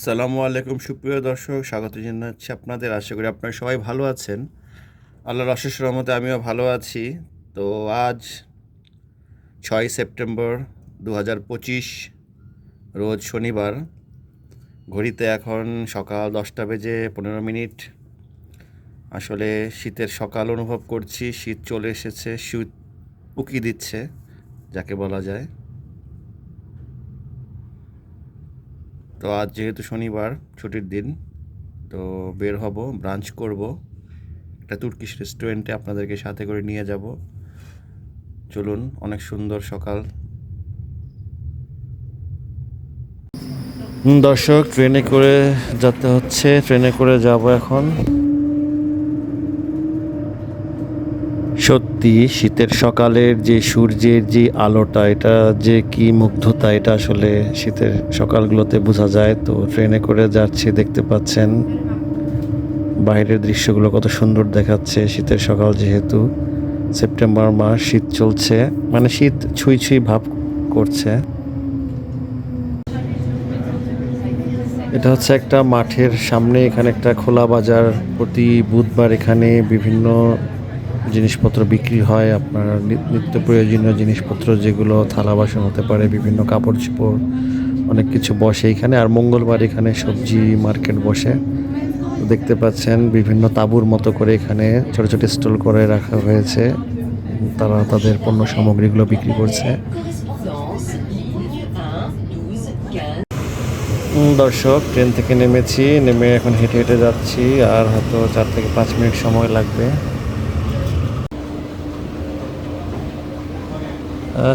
সালামু আলাইকুম, সুপ্রিয় দর্শক, স্বাগত জানাচ্ছি আপনাদের। আশা করি আপনারা সবাই ভালো আছেন। আল্লাহর অশেষ রহমতে আমিও ভালো আছি। তো আজ ছয় সেপ্টেম্বর দু হাজার পঁচিশ, রোজ শনিবার। ঘড়িতে এখন সকাল দশটা বেজে পনেরো মিনিট। আসলে শীতের সকাল অনুভব করছি। শীত চলে এসেছে, শীত উকি দিচ্ছে, যাকে বলা যায়। তো আজ যেহেতু শনিবার, ছুটির দিন, তো বের হব ব্রাঞ্চ করব। একটা তুর্কিশ রেস্টুরেন্টে আপনাদেরকে সাথে করে নিয়ে যাব। চলুন, অনেক সুন্দর সকাল। দর্শক ট্রেনে করে যেতে হচ্ছে। ট্রেনে করে যাব এখন। সত্যি শীতের সকালের যে সূর্যের যে আলোটা, এটা যে কি মুগ্ধতা, এটা আসলে শীতের সকালগুলোতে বোঝা যায়। তো ট্রেনে করে যাচ্ছি, দেখতে পাচ্ছেন বাইরের দৃশ্যগুলো কত সুন্দর দেখাচ্ছে শীতের সকাল যেহেতু। সেপ্টেম্বর মাস, শীত চলছে। মানে শীত ছুঁই ছুঁই ভাব করছে। এটা হচ্ছে একটা মাঠের সামনে, এখানে একটা খোলা বাজার। প্রতি বুধবার এখানে বিভিন্ন জিনিসপত্র বিক্রি হয়, আপনার নিত্য প্রয়োজনীয় জিনিসপত্র যেগুলো থালা বাসন হতে পারে, বিভিন্ন কাপড় চোপড়, অনেক কিছু বসে এখানে। আর মঙ্গলবার এখানে সবজি মার্কেট বসে। দেখতে পাচ্ছেন বিভিন্ন তাঁবুর মতো করে এখানে ছোট ছোট স্টল করে রাখা হয়েছে। তারা তাদের পণ্য সামগ্রীগুলো বিক্রি করছে। দর্শক, ট্রেন থেকে নেমেছি। নেমে এখন হেঁটে হেঁটে যাচ্ছি। আর হয়তো চার থেকে পাঁচ মিনিট সময় লাগবে।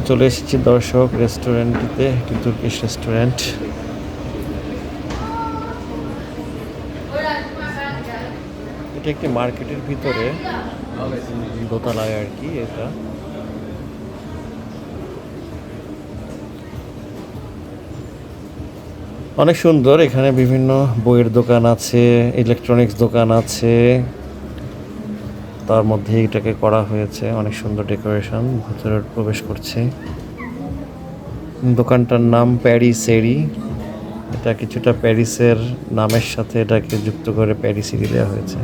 চলে এসেছি দর্শক রেস্টুরেন্টটিতে, একটি তুর্কিশ রেস্টুরেন্ট। এটা একটি মার্কেটের ভিতরে, দোতলায় আর কি এটা। অনেক সুন্দর, এখানে বিভিন্ন বইয়ের দোকান আছে ইলেকট্রনিক্স দোকান আছে। তার মধ্যে এটাকে করা হয়েছে। অনেক সুন্দর ডেকোরেশন, ভেতরে প্রবেশ করছে। দোকানটার নাম প্যারিসেরি। এটা কিছুটা প্যারিসের নামের সাথে এটাকে যুক্ত করে প্যারিসেরি দেওয়া হয়েছে।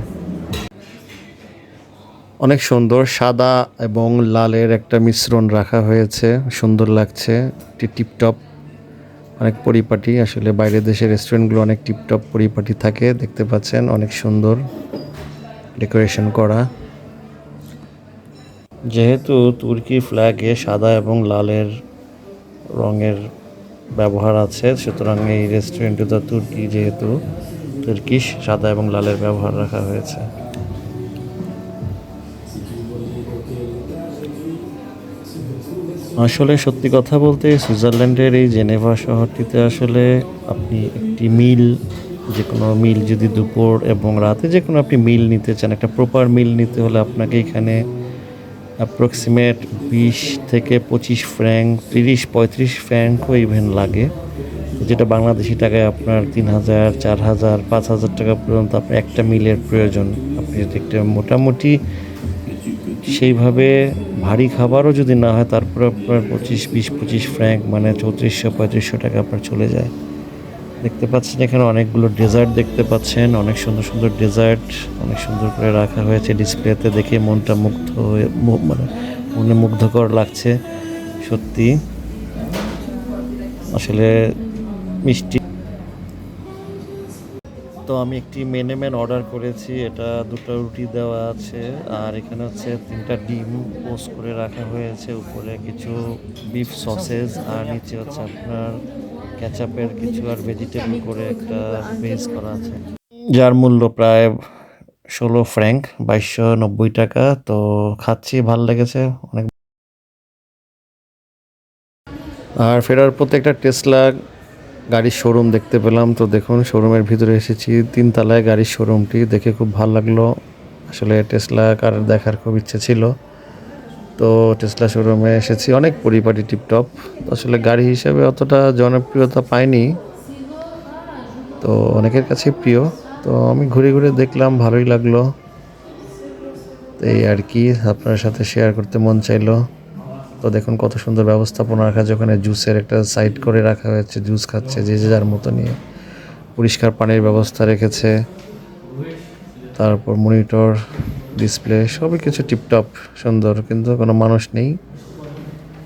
অনেক সুন্দর সাদা এবং লালের একটা মিশ্রণ রাখা হয়েছে। সুন্দর লাগছে, একটি টিপটপ। অনেক পরিপাটি, আসলে বাইরের দেশের রেস্টুরেন্টগুলো অনেক টিপটপ পরিপাটি থাকে, দেখতে পাচ্ছেন, অনেক সুন্দর ডেকোরেশন করা। যেহেতু তুর্কি ফ্ল্যাগে সাদা এবং লালের রঙের ব্যবহার আছে, সুতরাং এই রেস্টুরেন্টে তো তুর্কি যেহেতু তুর্কিশ, সাদা এবং লালের ব্যবহার রাখা হয়েছে। আসলে সত্যি কথা বলতে সুইজারল্যান্ডের এই জেনেভা শহরটিতে আসলে আপনি একটি মিল যে কোনো মিল যদি দুপুর এবং রাতে যে কোনো আপনি মিল নিতে চান, একটা প্রপার মিল নিতে হলে আপনাকে এখানে অ্যাপ্রক্সিমেট বিশ থেকে পঁচিশ ফ্র্যাঙ্ক তিরিশ, পঁয়ত্রিশ ফ্র্যাঙ্কও ইভেন লাগে। যেটা বাংলাদেশি টাকায় আপনার তিন হাজার, চার হাজার, পাঁচ হাজার টাকা পর্যন্ত আপনার একটা মিলের প্রয়োজন। আপনি যদি একটা মোটামুটি সেইভাবে ভারী খাবারও যদি না হয়, তারপরে আপনার পঁচিশ, বিশ, পঁচিশ ফ্র্যাঙ্ক মানে চৌত্রিশশো, পঁয়ত্রিশশো টাকা আপনার চলে যায়। দেখতে পাচ্ছেন এখানে অনেকগুলো ডেজার্ট দেখতে পাচ্ছেন। অনেক সুন্দর সুন্দর ডেজার্ট, অনেক সুন্দর করে রাখা হয়েছে ডিসপ্লেতে দেখে মনটা মুগ্ধ হয়ে মানে মনে মুগ্ধকর লাগছে, সত্যি। আসলে মিষ্টি। তো আমি একটি মেনে অর্ডার করেছি, এটা দুটো রুটি দেওয়া আছে, আর এখানে হচ্ছে তিনটা ডিম পোস্ট করে রাখা হয়েছে, উপরে কিছু বিফ সসেজ আর নিচে হচ্ছে আপনার ক্যাচাপের কিছু আর ভেজিটেবল করে একটা বেস করা আছে। যার মূল্য প্রায় ষোলো ফ্র্যাঙ্ক, বাইশশো নব্বই টাকা। তো খাচ্ছি, ভালো লেগেছে, অনেক আর ফেরার পথে একটা টেসলা গাড়ির শোরুম দেখতে পেলাম। তো দেখুন শোরুমের ভিতরে এসেছি, তিনতলায় গাড়ির শোরুমটি দেখে খুব ভালো লাগল। আসলে টেসলা কার দেখার খুব ইচ্ছে ছিল। তো টেসলা শোরুমে এসেছি। অনেক পরিপাটি টিপটপ। আসলে গাড়ি হিসেবে অতটা জনপ্রিয়তা পাইনি। তো অনেকের কাছে প্রিয়। তো আমি ঘুরে ঘুরে দেখলাম, ভালোই লাগল। তো এই আর কি, আপনার সাথে শেয়ার করতে মন চাইলো। তো দেখুন কত সুন্দর ব্যবস্থাপনা রাখা ওখানে জুসের একটা সাইড করে রাখা হয়েছে জুস খাচ্ছে যে যে যার মতো নিয়ে। পরিষ্কার পানির ব্যবস্থা রেখেছে। তারপর মনিটর ডিসপ্লে সবই কিছু টিপটপ সুন্দর, কিন্তু কোনো মানুষ নেই।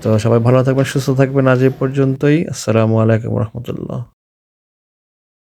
তো সবাই ভালো থাকবেন, সুস্থ থাকবেন আজ এই পর্যন্তই। আসসালামু আলাইকুম রহমতুল্লাহ।